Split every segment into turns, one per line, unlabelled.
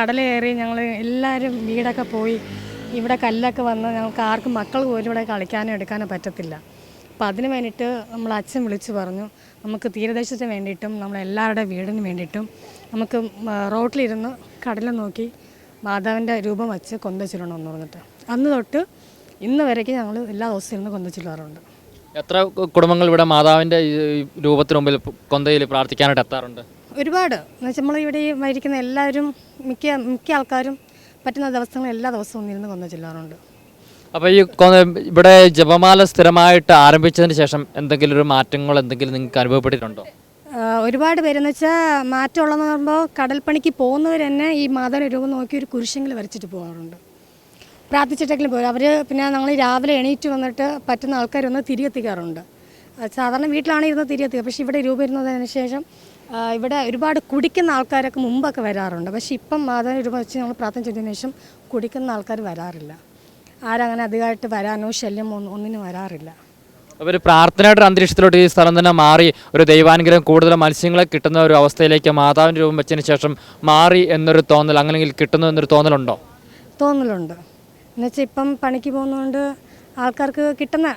കടലേറി ഞങ്ങൾ എല്ലാവരും വീടൊക്കെ പോയി. ഇവിടെ കല്ലൊക്കെ വന്ന് ഞങ്ങൾക്ക് ആർക്കും മക്കൾ പോലും ഇവിടെ കളിക്കാനോ എടുക്കാനോ പറ്റത്തില്ല. അപ്പം അതിന് വേണ്ടിയിട്ട് നമ്മൾ അച്ഛൻ വിളിച്ചു പറഞ്ഞു. നമുക്ക് തീരദേശത്തിന് വേണ്ടിയിട്ടും നമ്മളെല്ലാവരുടെ വീടിന് വേണ്ടിയിട്ടും നമുക്ക് റോട്ടിലിരുന്ന് കടൽ നോക്കി മാതാവിന്റെ രൂപം വച്ച് കൊന്തച്ചിടണമെന്ന് പറഞ്ഞിട്ട്. അന്ന് തൊട്ട് ഇന്ന് വരേക്ക് ഞങ്ങൾ എല്ലാ ദിവസവും ഇരുന്ന് കൊന്തച്ചിടാറുണ്ട്.
എത്ര കുടുംബങ്ങൾ ഇവിടെ മാതാവിന്റെ രൂപത്തിന് മുമ്പിൽ കൊന്തയിൽ പ്രാർത്ഥിക്കാനായിട്ട് എത്താറുണ്ട്?
ഒരുപാട്. നമ്മൾ നമ്മളിവിടെ ഈ മരിക്കുന്ന എല്ലാവരും മിക്ക മിക്ക ആൾക്കാരും പറ്റുന്ന ദിവസങ്ങൾ എല്ലാ ദിവസവും ഇരുന്ന് കൊന്ന ചെല്ലാറുണ്ട്
അപ്പോൾ ഈ ഇവിടെ ജപമാല സ്ഥിരമായിട്ട് ആരംഭിച്ചതിന് ശേഷം എന്തെങ്കിലും ഒരു മാറ്റങ്ങൾ എന്തെങ്കിലും നിങ്ങൾക്ക് അനുഭവപ്പെട്ടിട്ടുണ്ടോ?
ഒരുപാട് പേരെന്ന് വെച്ചാൽ മാറ്റമുള്ളതെന്ന് പറയുമ്പോൾ കടൽപ്പണിക്ക് പോകുന്നവർ തന്നെ ഈ മാതാവിന്റെ രൂപം നോക്കി ഒരു കുരിശെങ്കിലും വരച്ചിട്ട് പോകാറുണ്ട്. പ്രാർത്ഥിച്ചിട്ടെങ്കിലും പോകും അവർ പിന്നെ ഞങ്ങൾ രാവിലെ എണീറ്റ് വന്നിട്ട് പറ്റുന്ന ആൾക്കാരൊന്ന് തിരികെത്തിക്കാറുണ്ട്. ആ, സാധാരണ വീട്ടിലാണ് ഇരുന്ന് തിരികെത്തുക പക്ഷേ ഇവിടെ രൂപം ഇരുന്നതിന് ശേഷം ഇവിടെ ഒരുപാട് കുടിക്കുന്ന ആൾക്കാരൊക്കെ മുമ്പൊക്കെ വരാറുണ്ട്. പക്ഷേ ഇപ്പം മാതാവിന്റെ രൂപം വെച്ച് ഞങ്ങൾ പ്രാർത്ഥന ചെയ്തതിന് ശേഷം കുടിക്കുന്ന ആൾക്കാർ വരാറില്ല. ആരങ്ങനെ അധികമായിട്ട് വരാനോ ശല്യം ഒന്നും ഒന്നിനും വരാറില്ല.
അപ്പോൾ ഒരു പ്രാർത്ഥനയുടെ ഒരു അന്തരീക്ഷത്തിലോട്ട് ഈ സ്ഥലം തന്നെ മാറി ഒരു ദൈവാനുഗ്രഹം കൂടുതൽ മത്സ്യങ്ങളെ കിട്ടുന്ന ഒരു അവസ്ഥയിലേക്ക് മാതാവിന്റെ രൂപം വെച്ചതിന് ശേഷം മാറി എന്നൊരു തോന്നൽ അങ്ങനെങ്കിൽ കിട്ടുന്നു എന്നൊരു തോന്നലുണ്ടോ?
തോന്നലുണ്ട്. എന്നുവെച്ചാൽ ഇപ്പം പണിക്ക് പോകുന്നതുകൊണ്ട് ആൾക്കാർക്ക് കിട്ടുന്ന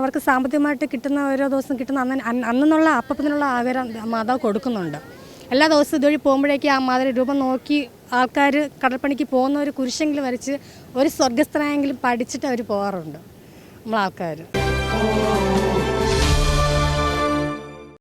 അവർക്ക് സാമ്പത്തികമായിട്ട് കിട്ടുന്ന ഓരോ ദിവസം കിട്ടുന്ന അന്ന് അന്ന് അന്നുള്ള അപ്പത്തിനുള്ള ആഗ്രഹം മാതാവ് കൊടുക്കുന്നുണ്ട്. എല്ലാ ദിവസവും ഇതുവഴി പോകുമ്പോഴേക്കും ആ മാതിരി രൂപം നോക്കി ആൾക്കാർ കടൽപ്പണിക്ക് പോകുന്ന ഒരു കുരിശെങ്കിലും വരച്ച് ഒരു സ്വർഗസ്ഥനായെങ്കിലും പഠിച്ചിട്ട് അവർ പോകാറുണ്ട്. നമ്മളാൾക്കാർ